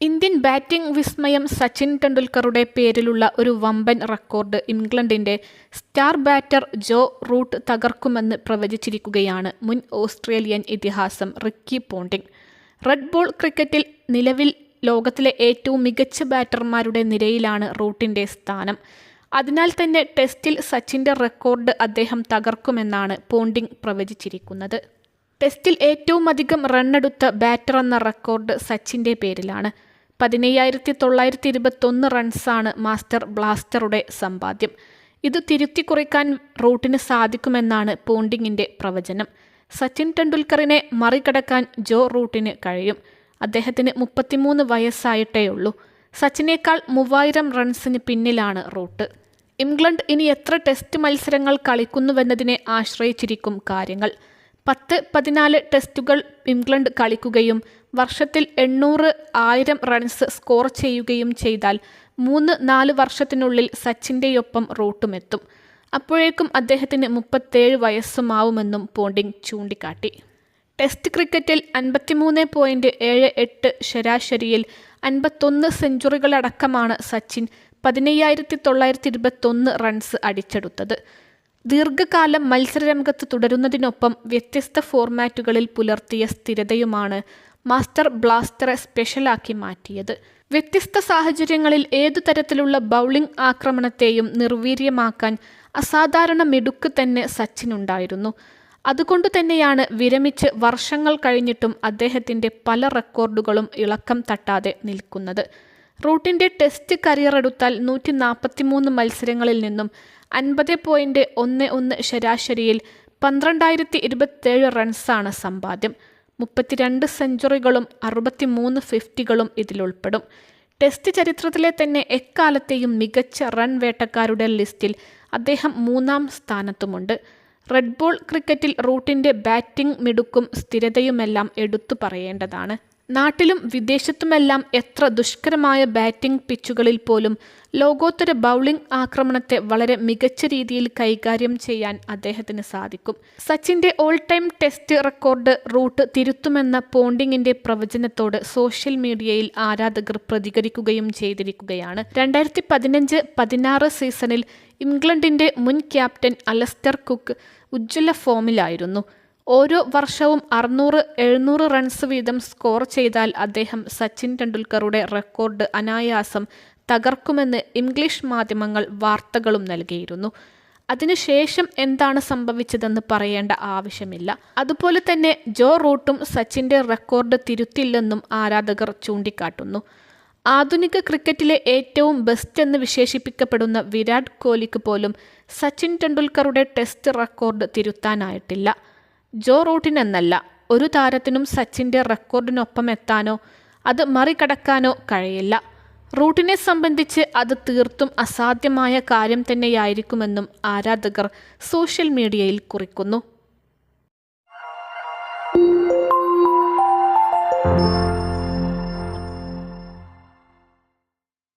Indian batting വിസ്മയം സച്ചിൻ ടെണ്ടുൽക്കറുടെ പേരിലുള്ള ഒരു വമ്പൻ റെക്കോർഡ് ഇംഗ്ലണ്ടിന്റെ സ്റ്റാർ ബാറ്റർ ജോ റൂട്ട് തകർക്കുമെന്ന് പ്രവചിച്ചിരിക്കുകയാണ് മുൻ ഓസ്ട്രേലിയൻ ഇതിഹാസം റിക്കി പോണ്ടിംഗ് റെഡ് ബോൾ ക്രിക്കറ്റിൽ നിലവിൽ ലോകത്തിലെ ഏറ്റവും മികച്ച ബാറ്റർമാരുടെ നിരയിലാണ് റൂട്ടിന്റെ സ്ഥാനം. അതിനാൽ തന്നെ ടെസ്റ്റിൽ സച്ചിന്റെ റെക്കോർഡ് അദ്ദേഹം തകർക്കുമെന്നാണ് പോണ്ടിംഗ് പ്രവചിച്ചിരിക്കുന്നത്. ടെസ്റ്റിൽ ഏറ്റവും അധികം റണ്ണെടുത്ത ബാറ്റർ എന്ന റെക്കോർഡ് സച്ചിന്റെ പേരിലാണ്. പതിനയ്യായിരത്തി തൊള്ളായിരത്തി ഇരുപത്തൊന്ന് റൺസാണ് മാസ്റ്റർ ബ്ലാസ്റ്ററുടെ സമ്പാദ്യം. ഇത് തിരുത്തി കുറയ്ക്കാൻ റൂട്ടിന് സാധിക്കുമെന്നാണ് പോണ്ടിങ്ങിന്റെ പ്രവചനം. സച്ചിൻ ടെണ്ടുൽക്കറിനെ മറികടക്കാൻ ജോ റൂട്ടിന് കഴിയും. അദ്ദേഹത്തിന് മുപ്പത്തിമൂന്ന് വയസ്സായിട്ടേയുള്ളൂ. സച്ചിനേക്കാൾ മൂവായിരം റൺസിന് പിന്നിലാണ് റൂട്ട്. ഇംഗ്ലണ്ട് ഇനി എത്ര ടെസ്റ്റ് മത്സരങ്ങൾ കളിക്കുന്നുവെന്നതിനെ ആശ്രയിച്ചിരിക്കും കാര്യങ്ങൾ. പത്ത് പതിനാല് ടെസ്റ്റുകൾ ഇംഗ്ലണ്ട് കളിക്കുകയും വർഷത്തിൽ എണ്ണൂറ് ആയിരം റൺസ് സ്കോർ ചെയ്യുകയും ചെയ്താൽ മൂന്ന് നാല് വർഷത്തിനുള്ളിൽ സച്ചിന്റെയൊപ്പം റൂട്ടുമെത്തും. അപ്പോഴേക്കും അദ്ദേഹത്തിന് മുപ്പത്തേഴ് വയസ്സുമാവുമെന്നും പോണ്ടിങ് ചൂണ്ടിക്കാട്ടി. ടെസ്റ്റ് ക്രിക്കറ്റിൽ അൻപത്തിമൂന്ന് പോയിന്റ് ഏഴ് എട്ട് ശരാശരിയിൽ അൻപത്തൊന്ന് സെഞ്ചുറികളടക്കമാണ് സച്ചിൻ പതിനയ്യായിരത്തി തൊള്ളായിരത്തി ഇരുപത്തൊന്ന് റൺസ് അടിച്ചെടുത്തത്. ദീർഘകാലം മത്സരരംഗത്ത് തുടരുന്നതിനൊപ്പം വ്യത്യസ്ത ഫോർമാറ്റുകളിൽ പുലർത്തിയ സ്ഥിരതയുമാണ് മാസ്റ്റർ ബ്ലാസ്റ്ററെ സ്പെഷ്യലാക്കി മാറ്റിയത്. വ്യത്യസ്ത സാഹചര്യങ്ങളിൽ ഏതു തരത്തിലുള്ള ബൗളിംഗ് ആക്രമണത്തെയും നിർവീര്യമാക്കാൻ അസാധാരണ മിടുക്ക് തന്നെ സച്ചിനുണ്ടായിരുന്നു. അതുകൊണ്ടു തന്നെയാണ് വിരമിച്ച് വർഷങ്ങൾ കഴിഞ്ഞിട്ടും അദ്ദേഹത്തിന്റെ പല റെക്കോർഡുകളും ഇളക്കം തട്ടാതെ നിൽക്കുന്നത്. റൂട്ടിന്റെ ടെസ്റ്റ് കരിയർ എടുത്താൽ നൂറ്റി നാൽപ്പത്തിമൂന്ന് മത്സരങ്ങളിൽ നിന്നും അൻപത് പോയിന്റ് ഒന്ന് ഒന്ന് ശരാശരിയിൽ പന്ത്രണ്ടായിരത്തി ഇരുപത്തേഴ് റൺസാണ് സമ്പാദ്യം. മുപ്പത്തിരണ്ട് സെഞ്ചുറികളും അറുപത്തിമൂന്ന് ഫിഫ്റ്റികളും ഇതിലുൾപ്പെടും ടെസ്റ്റ് ചരിത്രത്തിലെ തന്നെ എക്കാലത്തെയും മികച്ച റൺ വേട്ടക്കാരുടെ ലിസ്റ്റിൽ അദ്ദേഹം മൂന്നാം സ്ഥാനത്തുമുണ്ട്. റെഡ് ബോൾ ക്രിക്കറ്റിൽ റൂട്ടിന്റെ ബാറ്റിംഗ് മിടുക്കും സ്ഥിരതയുമെല്ലാം എടുത്തു പറയേണ്ടതാണ്. നാട്ടിലും വിദേശത്തുമെല്ലാം എത്ര ദുഷ്കരമായ ബാറ്റിംഗ് പിച്ചുകളിൽ പോലും ലോകോത്തര ബൗളിംഗ് ആക്രമണത്തെ വളരെ മികച്ച രീതിയിൽ കൈകാര്യം ചെയ്യാൻ അദ്ദേഹത്തിന് സാധിക്കും. സച്ചിന്റെ all time test record Root തിരുത്തുമെന്ന പോണ്ടിങ്ങിന്റെ പ്രവചനത്തോട് സോഷ്യൽ മീഡിയയിൽ ആരാധകർ പ്രതികരിക്കുകയും ചെയ്തിരിക്കുകയാണ്. രണ്ടായിരത്തി പതിനഞ്ച് പതിനാറ് സീസണിൽ ഇംഗ്ലണ്ടിന്റെ മുൻ ക്യാപ്റ്റൻ അലസ്റ്റർ കുക്ക് ഉജ്ജ്വല ഫോമിലായിരുന്നു ഓരോ വർഷവും അറുന്നൂറ് എഴുന്നൂറ് റൺസ് വീതം സ്കോർ ചെയ്താൽ അദ്ദേഹം സച്ചിൻ ടെണ്ടുൽക്കറുടെ റെക്കോർഡ് അനായാസം തകർക്കുമെന്ന് ഇംഗ്ലീഷ് മാധ്യമങ്ങൾ വാർത്തകളും നൽകിയിരുന്നു. അതിനുശേഷം എന്താണ് സംഭവിച്ചതെന്ന് പറയേണ്ട ആവശ്യമില്ല. അതുപോലെ തന്നെ ജോ റൂട്ടും സച്ചിന്റെ റെക്കോർഡ് തിരുത്തില്ലെന്നും ആരാധകർ ചൂണ്ടിക്കാട്ടുന്നു. ആധുനിക ക്രിക്കറ്റിലെ ഏറ്റവും ബെസ്റ്റ് എന്ന് വിശേഷിപ്പിക്കപ്പെടുന്ന വിരാട് കോഹ്ലിക്ക് പോലും സച്ചിൻ ടെണ്ടുൽക്കറുടെ ടെസ്റ്റ് റെക്കോർഡ് തിരുത്താനായിട്ടില്ല. ജോ റൂട്ടിനെന്നല്ല ഒരു താരത്തിനും സച്ചിന്റെ റെക്കോർഡിനൊപ്പം എത്താനോ അത് മറികടക്കാനോ കഴിയില്ല. റൂട്ടിനെ സംബന്ധിച്ച് അത് തീർത്തും അസാധ്യമായ കാര്യം തന്നെയായിരിക്കുമെന്നും ആരാധകർ സോഷ്യൽ മീഡിയയിൽ കുറിക്കുന്നു.